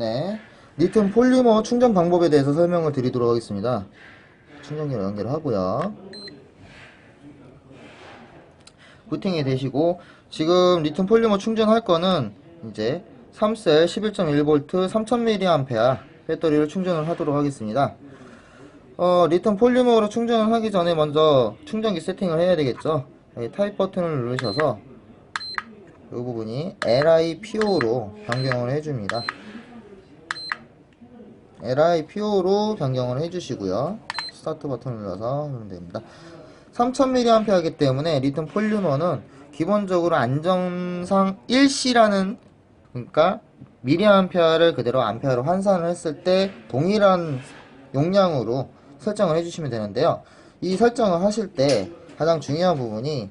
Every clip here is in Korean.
네. 리튬 폴리머 충전 방법에 대해서 설명을 드리도록 하겠습니다. 충전기를 연결하고요. 부팅이 되시고 지금 리튬 폴리머 충전할 거는 이제 3셀 11.1V 3000mAh 배터리를 충전을 하도록 하겠습니다. 어, 리튬 폴리머로 충전을 하기 전에 먼저 충전기 세팅을 해야 되겠죠. 타입 버튼을 누르셔서 이 부분이 LiPO로 변경을 해줍니다. LiPO로 변경을 해주시고요. 스타트 버튼을 눌러서 하면 됩니다. 3000mAh이기 때문에 리튬 폴리머는 기본적으로 안정상 1C라는 그러니까 미리암페어를 그대로 암페어로 환산을 했을 때 동일한 용량으로 설정을 해주시면 되는데요. 이 설정을 하실 때 가장 중요한 부분이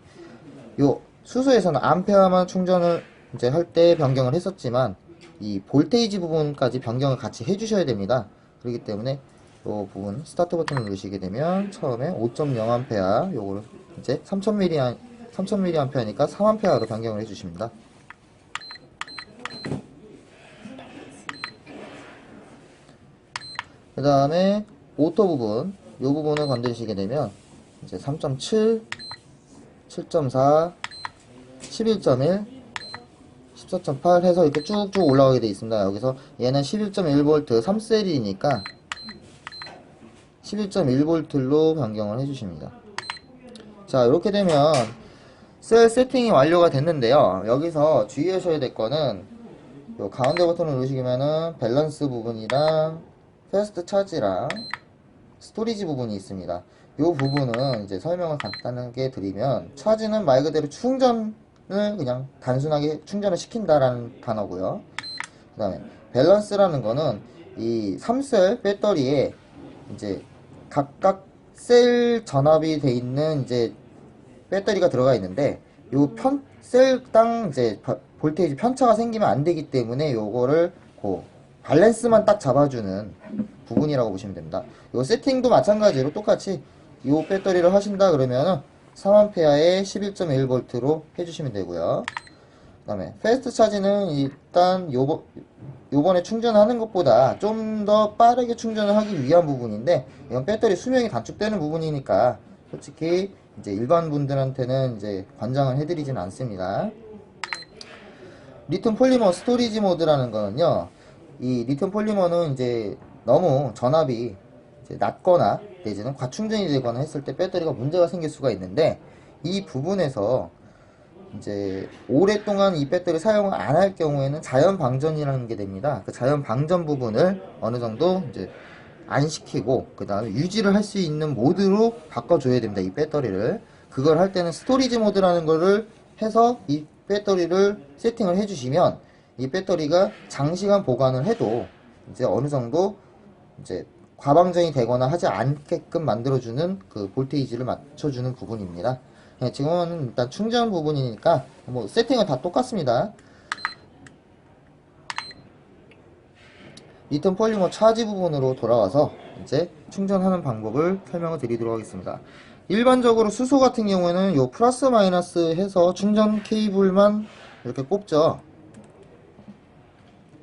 요 수소에서는 암페어만 충전을 이제 할 때 변경을 했었지만 이 볼테이지 부분까지 변경을 같이 해주셔야 됩니다. 그렇기 때문에 요 부분 스타트 버튼을 누르시게 되면 처음에 5.0A 요거를 이제 3000mAh 3000mAh니까 3A로 변경을 해주십니다. 그 다음에 오토 부분 이 부분을 건드리시게 되면 이제 3.7 7.4 11.1 14.8 해서 이렇게 쭉쭉 올라가게 되어 있습니다. 여기서 얘는 11.1V 3셀이니까 11.1V로 변경을 해주십니다. 자 이렇게 되면 셀 세팅이 완료가 됐는데요. 여기서 주의하셔야 될 거는 요 가운데 버튼을 누르시면은 밸런스 부분이랑 패스트 차지랑 스토리지 부분이 있습니다. 이 부분은 이제 설명을 간단하게 드리면 차지는 말 그대로 충전 을 그냥 단순하게 충전을 시킨다라는 단어고요. 그 다음에 밸런스라는 거는 이 3셀 배터리에 이제 각각 셀 전압이 돼 있는 이제 배터리가 들어가 있는데 요 편 셀당 이제 바- 볼테이지 편차가 생기면 안 되기 때문에 요거를 그 밸런스만 딱 잡아주는 부분이라고 보시면 됩니다. 요 세팅도 마찬가지로 똑같이 요 배터리를 하신다 그러면은 3A에 11.1V로 해주시면 되고요. 그 다음에 패스트 차지는 일단 요번, 요번에 충전하는 것보다 좀 더 빠르게 충전을 하기 위한 부분인데 이건 배터리 수명이 단축되는 부분이니까 솔직히 이제 일반 분들한테는 이제 권장을 해드리진 않습니다. 리튬 폴리머 스토리지 모드라는 거는요, 이 리튬 폴리머는 이제 너무 전압이 낮거나 내지는 과충전이 되거나 했을 때 배터리가 문제가 생길 수가 있는데 이 부분에서 이제 오랫동안 이 배터리 사용을 안 할 경우에는 자연 방전이라는 게 됩니다. 그 자연 방전 부분을 어느 정도 이제 안 시키고 그 다음에 유지를 할 수 있는 모드로 바꿔줘야 됩니다. 이 배터리를 그걸 할 때는 스토리지 모드라는 거를 해서 이 배터리를 세팅을 해주시면 이 배터리가 장시간 보관을 해도 이제 어느 정도 이제 과방전이 되거나 하지 않게끔 만들어주는 그 볼테이지를 맞춰주는 부분입니다. 네, 지금은 일단 충전 부분이니까 뭐 세팅은 다 똑같습니다. 리튬 폴리머 차지 부분으로 돌아와서 이제 충전하는 방법을 설명을 드리도록 하겠습니다. 일반적으로 수소 같은 경우에는 요 플러스 마이너스 해서 충전 케이블만 이렇게 꼽죠.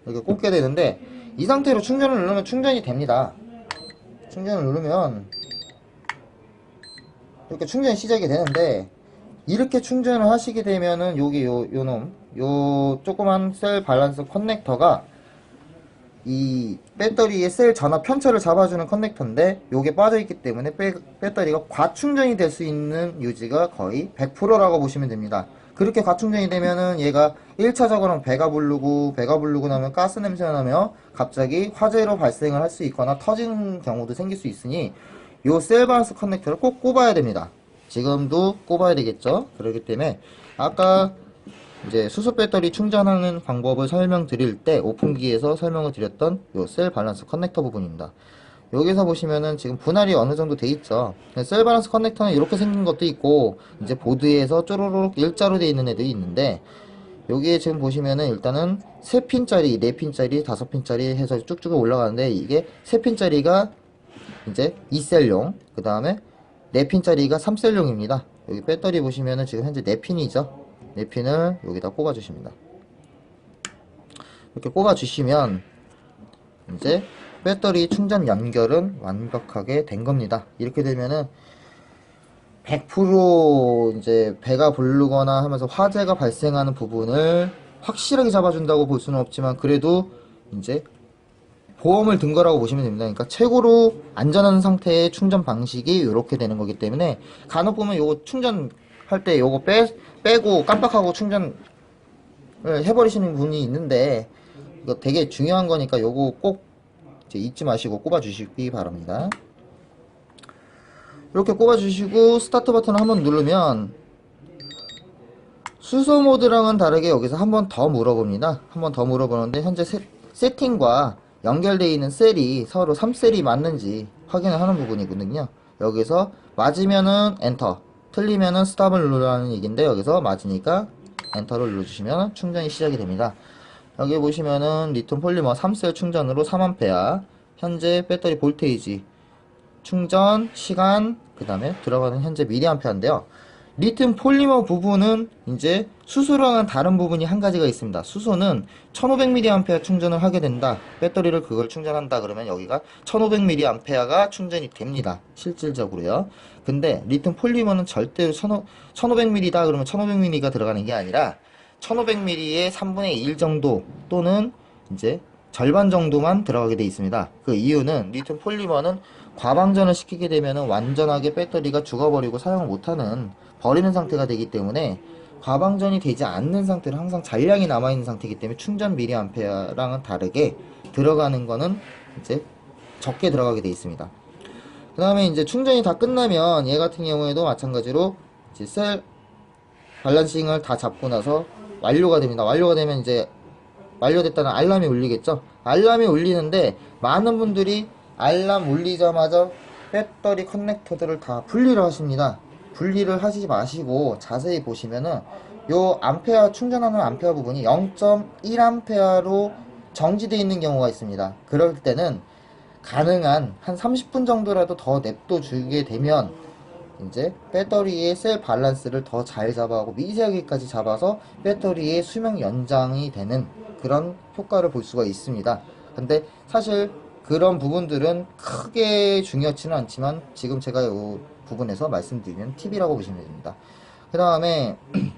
이렇게 꼽게 되는데 이 상태로 충전을 누르면 충전이 됩니다. 충전을 누르면 이렇게 충전이 시작이 되는데 이렇게 충전을 하시게 되면은 여기 요 요 놈 요 조그만 셀 밸런스 커넥터가 이 배터리의 셀 전압 편차를 잡아주는 커넥터인데 요게 빠져있기 때문에 배, 배터리가 과충전이 될 수 있는 유지가 거의 100%라고 보시면 됩니다. 그렇게 과충전이 되면은 얘가 1차적으로 배가 부르고 배가 부르고 나면 가스 냄새가 나며 갑자기 화재로 발생을 할 수 있거나 터지는 경우도 생길 수 있으니 요셀 밸런스 커넥터를 꼭 꼽아야 됩니다. 지금도 꼽아야 되겠죠. 그렇기 때문에 아까 이제 수소 배터리 충전하는 방법을 설명드릴 때 오픈기에서 설명을 드렸던 요 셀 밸런스 커넥터 부분입니다. 여기서 보시면은 지금 분할이 어느 정도 돼 있죠. 셀 밸런스 커넥터는 이렇게 생긴 것도 있고 이제 보드에서 쪼로록 일자로 돼 있는 애들이 있는데 여기에 지금 보시면은 일단은 3핀짜리, 4핀짜리, 5핀짜리 해서 쭉쭉 올라가는데 이게 3핀짜리가 이제 2셀용, 그 다음에 4핀짜리가 3셀용입니다. 여기 배터리 보시면은 지금 현재 4핀이죠. 4핀을 여기다 꼽아주십니다. 이렇게 꼽아주시면 이제 배터리 충전 연결은 완벽하게 된 겁니다. 이렇게 되면은 100% 이제 배가 부르거나 하면서 화재가 발생하는 부분을 확실하게 잡아준다고 볼 수는 없지만 그래도 이제 보험을 든 거라고 보시면 됩니다. 그러니까 최고로 안전한 상태의 충전 방식이 이렇게 되는 거기 때문에 간혹 보면 요거 충전할 때 요거 빼, 빼고 깜빡하고 충전을 해버리시는 분이 있는데 이거 되게 중요한 거니까 요거 꼭 이제 잊지 마시고 꼽아 주시기 바랍니다. 이렇게 꼽아 주시고 스타트 버튼을 한번 누르면 수소 모드랑은 다르게 여기서 한번 더 물어봅니다. 한번 더 물어보는데 현재 세, 세팅과 연결되어 있는 셀이 서로 3셀이 맞는지 확인을 하는 부분이거든요. 여기서 맞으면은 엔터, 틀리면은 스탑을 누르라는 얘기인데 여기서 맞으니까 엔터를 눌러주시면 충전이 시작이 됩니다. 여기 보시면은 리튬 폴리머 3셀 충전으로 3A 현재 배터리 볼테이지 충전 시간 그 다음에 들어가는 현재 미리암페어인데요. 리튬 폴리머 부분은 이제 수소랑은 다른 부분이 한 가지가 있습니다. 수소는 1500mAh 충전을 하게 된다. 배터리를 그걸 충전한다 그러면 여기가 1500mAh가 충전이 됩니다. 실질적으로요. 근데 리튬 폴리머는 절대로 1500mAh다 그러면 1500mAh가 들어가는 게 아니라 1500mAh의 3분의 1 정도 또는 이제 절반 정도만 들어가게 돼 있습니다. 그 이유는 리튬 폴리머는 과방전을 시키게 되면 완전하게 배터리가 죽어버리고 사용을 못하는 버리는 상태가 되기 때문에 과방전이 되지 않는 상태로 항상 잔량이 남아있는 상태이기 때문에 충전 미리암페어랑은 다르게 들어가는 거는 이제 적게 들어가게 돼 있습니다. 그 다음에 이제 충전이 다 끝나면 얘 같은 경우에도 마찬가지로 이제 셀 밸런싱을 다 잡고 나서 완료가 됩니다. 완료가 되면 이제 완료됐다는 알람이 울리겠죠? 알람이 울리는데 많은 분들이 알람 울리자마자 배터리 커넥터들을 다 분리를 하십니다. 분리를 하시지 마시고 자세히 보시면은 요 암페어 충전하는 암페어 부분이 0.1암페어로 정지되어 있는 경우가 있습니다. 그럴 때는 가능한 한 30분 정도라도 더 냅둬 주게 되면 이제 배터리의 셀 밸런스를 더 잘 잡아하고 미세하게까지 잡아서 배터리의 수명 연장이 되는 그런 효과를 볼 수가 있습니다. 근데 사실 그런 부분들은 크게 중요치는 않지만 지금 제가 이 부분에서 말씀드리는 팁이라고 보시면 됩니다. 그 다음에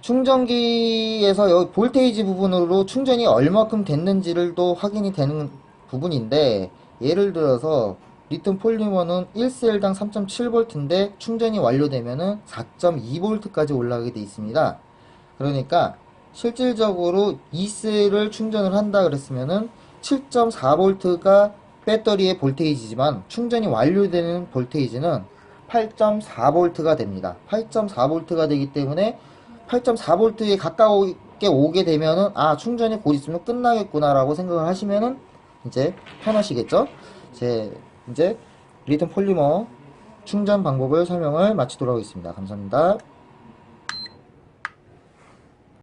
충전기에서 여기 볼테이지 부분으로 충전이 얼마큼 됐는지를 또 확인이 되는 부분인데 예를 들어서 리튬 폴리머는 1셀당 3.7V인데 충전이 완료되면은 4.2V까지 올라가게 되어 있습니다. 그러니까 실질적으로 2셀을 충전을 한다 그랬으면은 7.4V가 배터리의 볼테이지지만 충전이 완료되는 볼테이지는 8.4V가 됩니다. 8.4V가 되기 때문에 8.4V에 가까우게 오게 되면은 아 충전이 곧 있으면 끝나겠구나라고 생각을 하시면은 이제 편하시겠죠? 제 이제 리튬 폴리머 충전 방법을 설명을 마치도록 하겠습니다. 감사합니다.